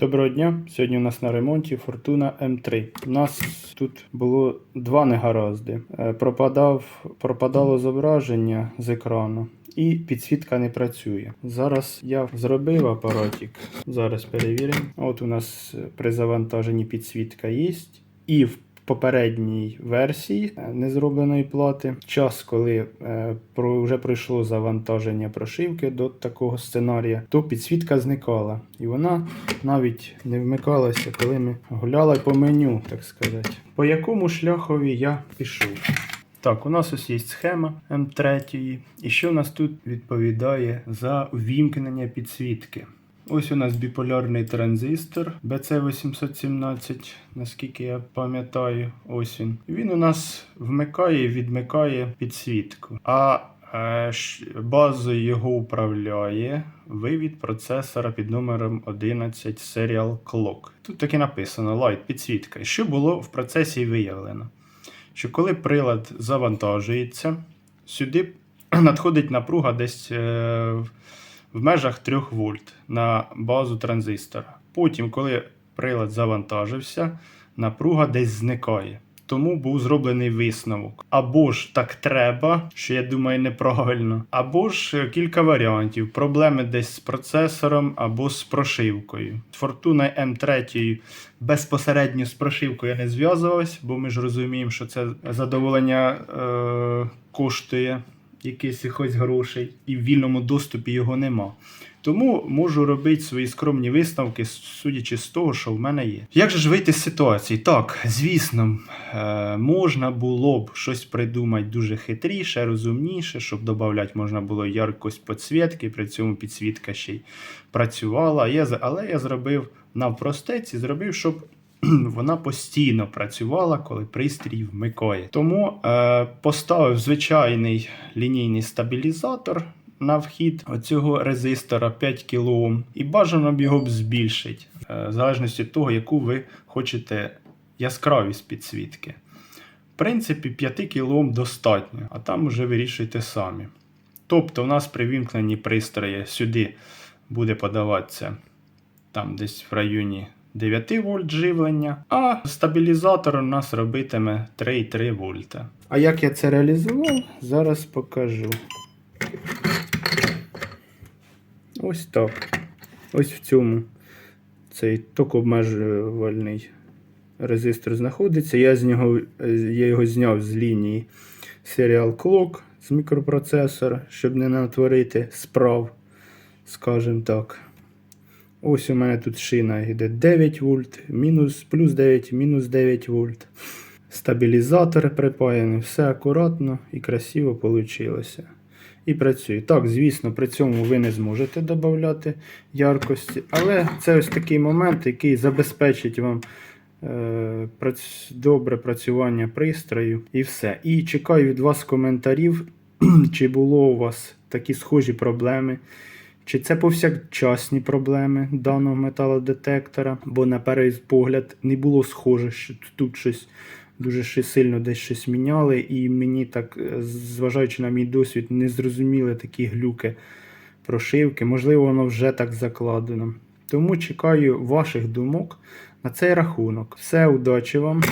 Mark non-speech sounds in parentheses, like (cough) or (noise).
Доброго дня. Сьогодні у нас на ремонті Fortuna M3. У нас тут було два негаразди. Е, Пропадав, пропадало зображення з екрану. І підсвітка не працює. Зараз я зробив апаратик. Зараз перевіримо. От у нас е, при завантаженні підсвітка є. І в попередній версії е, незробленої плати час, коли е, вже пройшло завантаження прошивки до такого сценарія, то підсвітка зникала. І вона навіть не вмикалася, коли ми гуляли по меню, так сказати. По якому шляхові я пішов? Так, у нас ось є схема М3. І що у нас тут відповідає за ввімкнення підсвітки? Ось у нас біполярний транзистор BC817, наскільки я пам'ятаю, ось він. Він у нас вмикає і відмикає підсвітку. А е, базою його управляє вивід процесора під номером 11 Serial Clock. Тут таки написано Light підсвітка. І Що було в процесі виявлено? Що коли прилад завантажується, сюди (clears throat) надходить напруга десь е, в межах 3 вольт на базу транзистора. Потім, коли прилад завантажився, напруга десь зникає. Тому був зроблений висновок. Або ж так треба, що я думаю неправильно, або ж кілька варіантів. Проблеми десь з процесором або з прошивкою. Fortuna M3 безпосередньо з прошивкою не зв'язувався, бо ми ж розуміємо, що це задоволення е, коштує якихось грошей, і в вільному доступі його нема. Тому можу робити свої скромні висновки, судячи з того, що в мене є. Як же ж вийти з ситуації? Так, звісно, е, можна було б щось придумати дуже хитріше, розумніше, щоб додати можна було яркость підсвітки, при цьому підсвітка ще й працювала. Але я зробив навпростець і зробив, щоб (clears throat) вона постійно працювала, коли пристрій вмикає. Тому е, поставив звичайний лінійний стабілізатор на вхід цього резистора 5 кОм і бажано б його б збільшити, е, в залежності від того, яку ви хочете яскравість підсвітки. В принципі, 5 кОм достатньо, а там вже вирішуйте самі. Тобто, у нас при вімкненні пристрої сюди буде подаватися там десь в районі 9 вольт живлення, а стабілізатор у нас робитиме 3,3 вольта. А як я це реалізував, зараз покажу. Ось так. Ось в цьому цей токообмежувальний резистор знаходиться. Я, з нього, я його зняв з лінії Serial Clock з мікропроцесора, щоб не натворити справ, скажімо так. Ось у мене тут шина йде 9 вольт, мінус, плюс 9, мінус 9 вольт. Стабілізатор припаяний, все акуратно і красиво вийшло. І працює. Так, звісно, при цьому ви не зможете додати яркості, але це ось такий момент, який забезпечить вам е, добре працювання пристрою і все. І чекаю від вас коментарів, (clears throat) чи було у вас такі схожі проблеми. Чи це повсякчасні проблеми даного металодетектора, бо на перший погляд не було схоже, що тут щось дуже сильно десь щось міняли, і мені так, е, зважаючи на мій досвід, не зрозуміли такі глюки прошивки. Можливо, воно вже так закладено. Тому чекаю ваших думок на цей рахунок. Все, удачі вам!